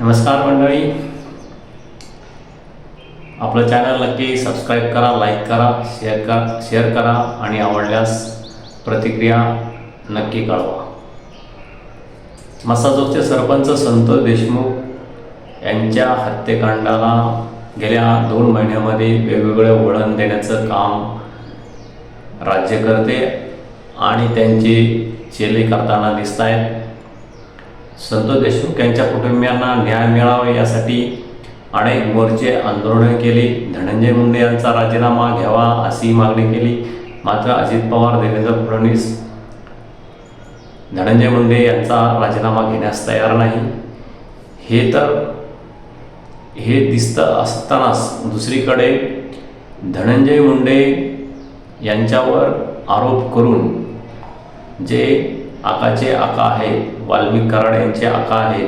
नमस्कार मंडळी. आपलं चॅनल नक्की सबस्क्राईब करा लाईक करा शेअर करा शेअर करा आणि आवडल्यास प्रतिक्रिया नक्की कळवा. मसाजोगचे सरपंच संतोष देशमुख यांच्या हत्येकांडाला गेल्या दोन महिन्यामध्ये वेगवेगळं वळण देण्याचं काम राज्य करते आणि त्यांचे चेले करताना दिसत आहेत संतोष देशमुख यांच्या कुटुंबियांना न्याय मिळावा यासाठी अनेक मोर्चे आंदोलने केली. धनंजय मुंडे यांचा राजीनामा घ्यावा अशी मागणी केली. मात्र अजित पवार देवेंद्र फडणवीस धनंजय मुंडे यांचा राजीनामा घेण्यास तयार नाही. हे तर हे दिसतं असतानाच दुसरीकडे धनंजय मुंडे यांच्यावर आरोप करून जे आकाचे आका आहे वाल्मिक कराड यांचे आका आहे.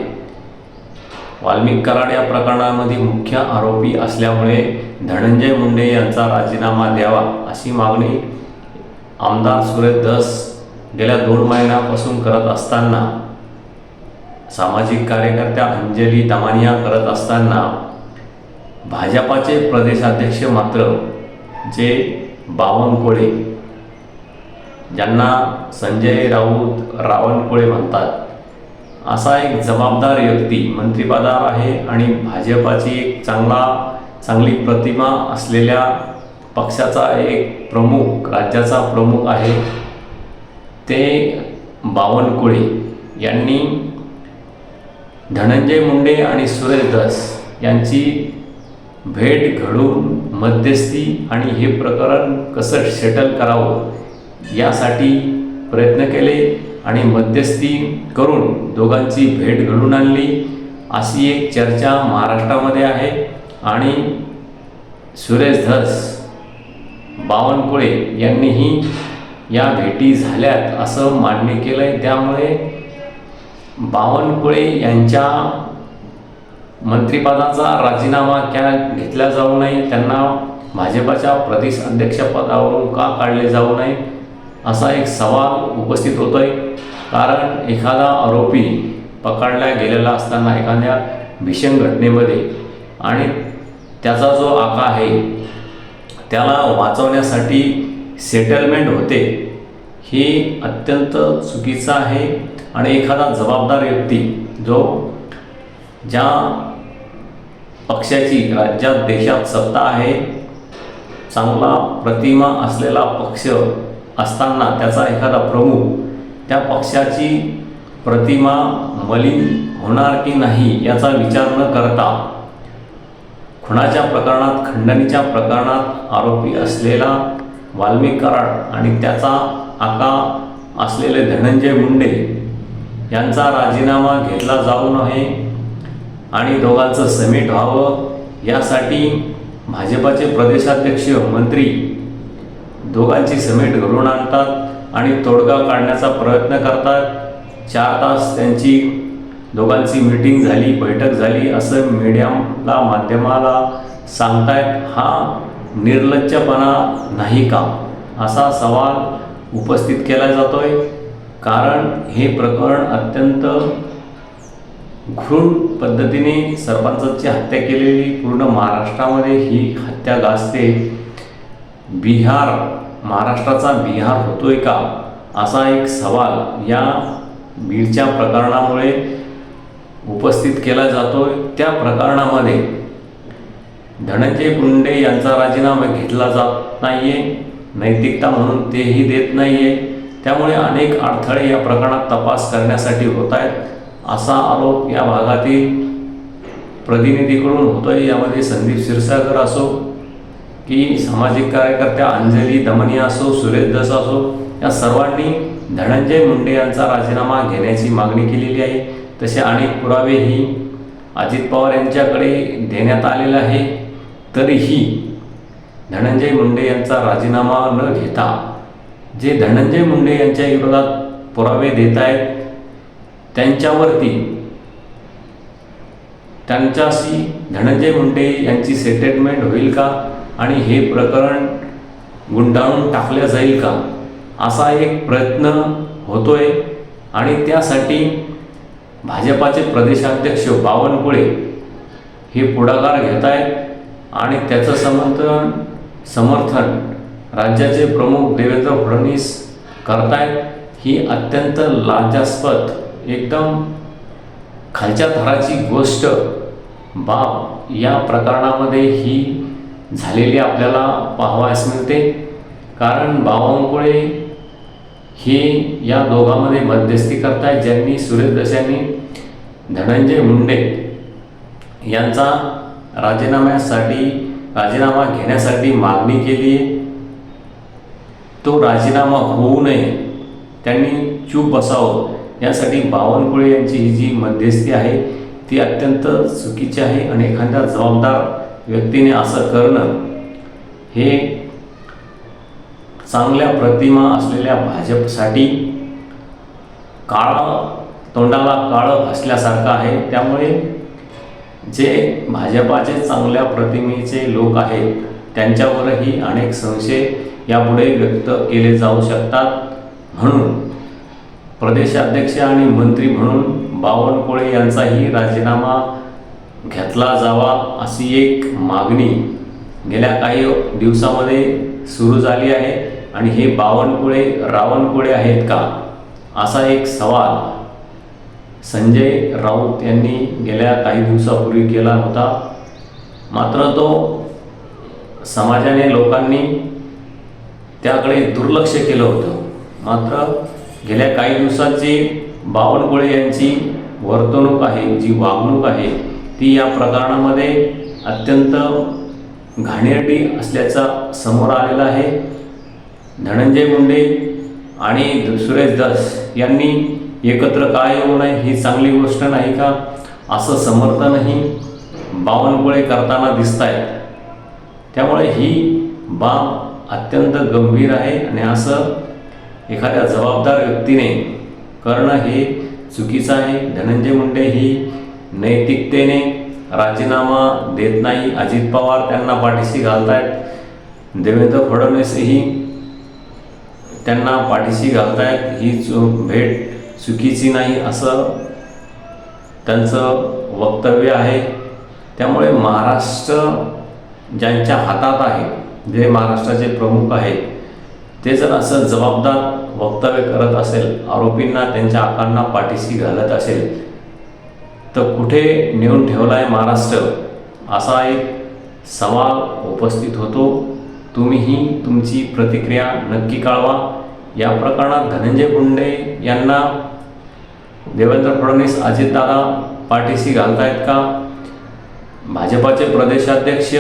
वाल्मिक कराड या प्रकरणामध्ये मुख्य आरोपी असल्यामुळे धनंजय मुंडे यांचा राजीनामा द्यावा अशी मागणी आमदार सुरेश दस गेल्या दोन महिन्यापासून करत असताना सामाजिक कार्यकर्त्या अंजली दमानिया करत असताना भाजपाचे प्रदेशाध्यक्ष मात्र जे बावनकुळे ज्यांना संजय राऊत रावणकुळे म्हणतात. असा एक जबाबदार व्यक्ती मंत्रिपदावर आहे आणि भाजपाची एक चांगला चांगली प्रतिमा असलेल्या पक्षाचा एक प्रमुख राज्याचा प्रमुख आहे. ते बावनकुळे यांनी धनंजय मुंडे आणि सुरेश दस यांची भेट घडून मध्यस्थी आणि हे प्रकरण कसं सेटल करावं यासाठी प्रयत्न केले आणि मध्यस्थी करून दोघांची भेट घडून आणली. अशी एक चर्चा महाराष्ट्रामध्ये आहे. आणि सुरेश धस बावनकुळे यांनीही या भेटी झाल्यात असं मान्य केलं आहे त्यामुळे बावनकुळे यांच्या मंत्रिपदाचा राजीनामा क्या घेतला जाऊ नये त्यांना भाजपाच्या प्रदेश अध्यक्षपदावरून का काढले जाऊ नये असा एक सवाल उपस्थित होतो आहे कारण एखादा आरोपी पकडला गेलेला असताना एखाद्या भीषण घटनेमध्ये आणि त्याचा जो आका आहे त्याला वाचवण्यासाठी सेटलमेंट होते हे अत्यंत चुकीचं आहे. आणि एखादा जबाबदार व्यक्ती जो ज्या पक्षाची राज्यात देशात सत्ता आहे चांगला प्रतिमा असलेला पक्ष असताना त्याचा एखादा प्रमुख त्या पक्षाची प्रतिमा मलिन होणार की नाही याचा विचार न करता खुणाच्या प्रकरणात खंडणीच्या प्रकरणात आरोपी असलेला वाल्मिक कराड आणि त्याचा आका असलेले धनंजय मुंडे यांचा राजीनामा घेतला जाऊ नये आणि दोघांचं समिट व्हावं यासाठी भाजपाचे प्रदेशाध्यक्ष मंत्री दोघांची समेट घडवून आणतात आणि तोडगा काढण्याचा प्रयत्न करतात. चार तास त्यांची दोघांची मीटिंग झाली बैठक झाली असं मीडियाला माध्यमाला सांगतायत. हा निर्लज्जपणा नाही का? असा सवाल उपस्थित केला जातोय. कारण हे प्रकरण अत्यंत घृण पद्धतीने सरपंचाची हत्या केलेली पूर्ण महाराष्ट्रामध्ये ही हत्या गाजते. बिहार महाराष्ट्राचा बिहार होतोय का? असा एक सवाल या बीडच्या प्रकरणामुळे उपस्थित केला जातोय. त्या प्रकरणामध्ये धनंजय मुंडे यांचा राजीनामा घेतला जात नाहीये नैतिकता म्हणून तेही देत नाहीये. त्यामुळे अनेक अडथळे या प्रकरणात तपास करण्यासाठी होत आहेत असा आरोप या भागातील प्रतिनिधीकडून होतोय. यामध्ये संदीप क्षीरसागर असो की सामाजिक कार्यकर्त्या अंजली दमनी असो सुरेश दस असो या सर्वांनी धनंजय मुंडे यांचा राजीनामा घेण्याची मागणी केलेली आहे. तसे अनेक पुरावेही अजित पवार यांच्याकडे देण्यात आलेले आहे. तरीही धनंजय मुंडे यांचा राजीनामा न घेता जे धनंजय मुंडे यांच्या विरोधात पुरावे देत आहेत त्यांच्यावरती त्यांच्याशी धनंजय मुंडे यांची सेटलमेंट होईल का? आणि हे प्रकरण गुंडाळून टाकलं जाईल का? असा एक प्रयत्न होतोय. आणि त्यासाठी भाजपाचे प्रदेशाध्यक्ष बावनकुळे हे पुढाकार घेत आहेत आणि त्याचं समर्थन समर्थन राज्याचे प्रमुख देवेंद्र फडणवीस करतायत. ही अत्यंत लाजास्पद एकदम खालच्या थराची गोष्ट. बाब या प्रकरणामध्ये ही झालेली आपल्याला पाहावयास मिळते. कारण बावनकुळे हे या दोघांमध्ये मध्यस्थी करतायत ज्यांनी सुरेश दशांनी धनंजय मुंडे यांचा राजीनाम्यासाठी राजीनामा घेण्यासाठी मागणी केली आहे तो राजीनामा होऊ नये. त्यांनी चूप बसावं. यासाठी बावनकुळे यांची ही जी मध्यस्थी आहे ती अत्यंत चुकीची आहे आणि एखाद्या जबाबदार व्यक्तीने असं करणं हे चांगल्या प्रतिमा असलेल्या भाजपसाठी काळा तोंडाला काळं भासल्यासारखं आहे. त्यामुळे जे भाजपाचे चांगल्या प्रतिमेचे लोक आहेत त्यांच्यावरही अनेक संशय यापुढे व्यक्त केले जाऊ शकतात. म्हणून प्रदेशाध्यक्ष आणि मंत्री म्हणून बावनकुळे यांचाही राजीनामा घेतला जावा अशी एक मागणी गेल्या काही दिवसामध्ये सुरू झाली आहे. आणि हे बावनकुळे रावणकुळे आहेत का? असा एक सवाल संजय राऊत यांनी गेल्या काही दिवसापूर्वी केला होता. मात्र तो समाजाने लोकांनी त्याकडे दुर्लक्ष केलं होतं. मात्र गेल्या काही दिवसात जी बावनकुळे यांची वर्तणूक आहे जी वागणूक आहे ती या प्रकरणामध्ये अत्यंत घाणेरडी असल्याचा समोर आलेला आहे. धनंजय मुंडे आणि सुरेश दास यांनी एकत्र काय येऊ नये ही चांगली गोष्ट नाही का? असं समर्थनही बावनकुळे करताना दिसत आहेत त्यामुळे ही बाब अत्यंत गंभीर आहे आणि असं एखाद्या जबाबदार व्यक्तीने करणं हे चुकीचं आहे. धनंजय मुंडे ही नैतिकतेने राजीनामा देत नाही. अजित पवार त्यांना पाठीशी घालतायत. देवेंद्र फडणवीसही त्यांना पाठीशी घालतायत. ही चु भेट चुकीची नाही असं त्यांचं वक्तव्य आहे. त्यामुळे महाराष्ट्र ज्यांच्या हातात आहे जे महाराष्ट्राचे प्रमुख आहेत ते जर असं जबाबदार वक्तव्य करत असेल आरोपींना त्यांच्या आकांना पाठीशी घालत असेल तर कुठे नेऊन ठेवला आहे महाराष्ट्र असा एक सवाल उपस्थित होतो. तुम्हीही तुमची प्रतिक्रिया नक्की कळवा. या प्रकरणात धनंजय मुंडे यांना देवेंद्र फडणवीस अजितदादा पाठीशी घालतायत का? भाजपाचे प्रदेशाध्यक्ष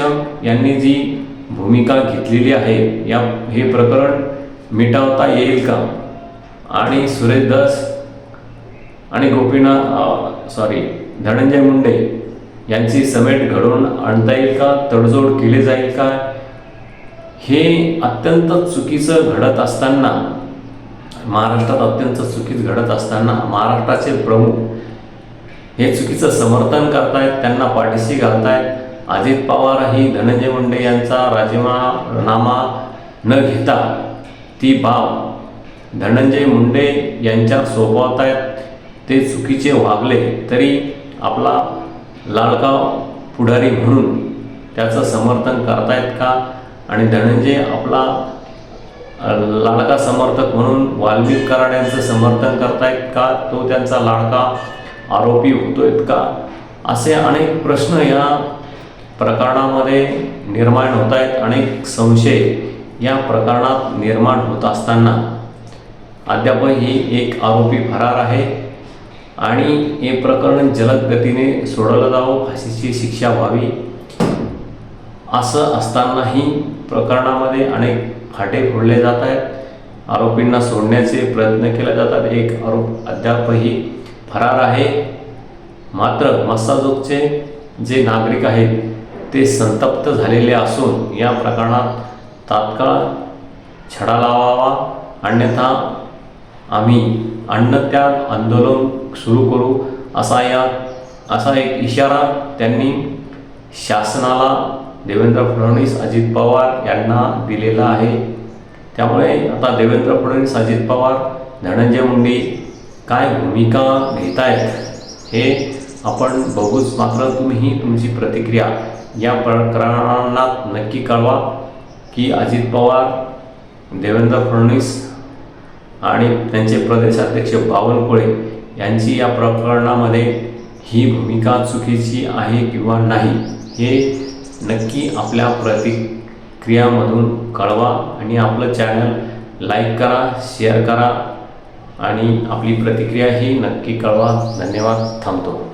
यांनी जी भूमिका घेतलेली आहे या हे प्रकरण मिटवता येईल का? आणि सुरेश दस आणि गोपीनाथ सॉरी धनंजय मुंडे यांची समेट घडवून आणता येईल का? तडजोड केली जाईल का? हे अत्यंत चुकीचं घडत असताना महाराष्ट्रात अत्यंत चुकीचं घडत असताना महाराष्ट्राचे प्रमुख हे चुकीचं समर्थन करतायत त्यांना पाठीशी घालतायत. अजित पवारही धनंजय मुंडे यांचा राजीनामा न घेता ती बाब धनंजय मुंडे यांच्या सोपवतायत. आहेत ते चुकीचे वागले तरी आपला लाडका पुढारी म्हणून त्याचं समर्थन करतायत का? आणि धनंजय आपला लाडका समर्थक म्हणून वाल्मिक कराड यांचं समर्थन करतायत का? तो त्यांचा लाडका आरोपी होतोय का? असे अनेक प्रश्न या प्रकरणामध्ये निर्माण होत आहेत अनेक संशय या प्रकरणात निर्माण होत असताना अद्यापही एक आरोपी फरार आहे. आणि हे प्रकरण जलद गतीने सोडवलं जावं फाशीची शिक्षा व्हावी. असं असतानाही प्रकरणामध्ये अनेक फाटे फोडले जात आहेत. आरोपींना सोडण्याचे प्रयत्न केले जातात. एक आरोप अद्यापही फरार आहे. मात्र मस्साजोगचे जे नागरिक आहेत ते संतप्त झालेले असून या प्रकरणात तात्काळ छडा लावावा. अन्यथा आम्ही अन्नत्याग आंदोलन सुरू करू असा या असा एक इशारा त्यांनी शासनाला देवेंद्र फडणवीस अजित पवार यांना दिलेला आहे. त्यामुळे आता देवेंद्र फडणवीस अजित पवार धनंजय मुंडे काय भूमिका घेत आहेत हे आपण बघूच. मात्र तुम्ही तुमची प्रतिक्रिया या प्रकरणात नक्की कळवा की अजित पवार देवेंद्र फडणवीस आणि त्यांचे प्रदेशाध्यक्ष बावनकुळे यांची या प्रकरणामध्ये ही भूमिका चुकीची आहे किंवा नाही हे नक्की आपल्या प्रतिक्रियामधून कळवा आणि आपलं चॅनल लाईक करा शेअर करा आणि आपली प्रतिक्रिया ही नक्की कळवा. धन्यवाद. थांबतो.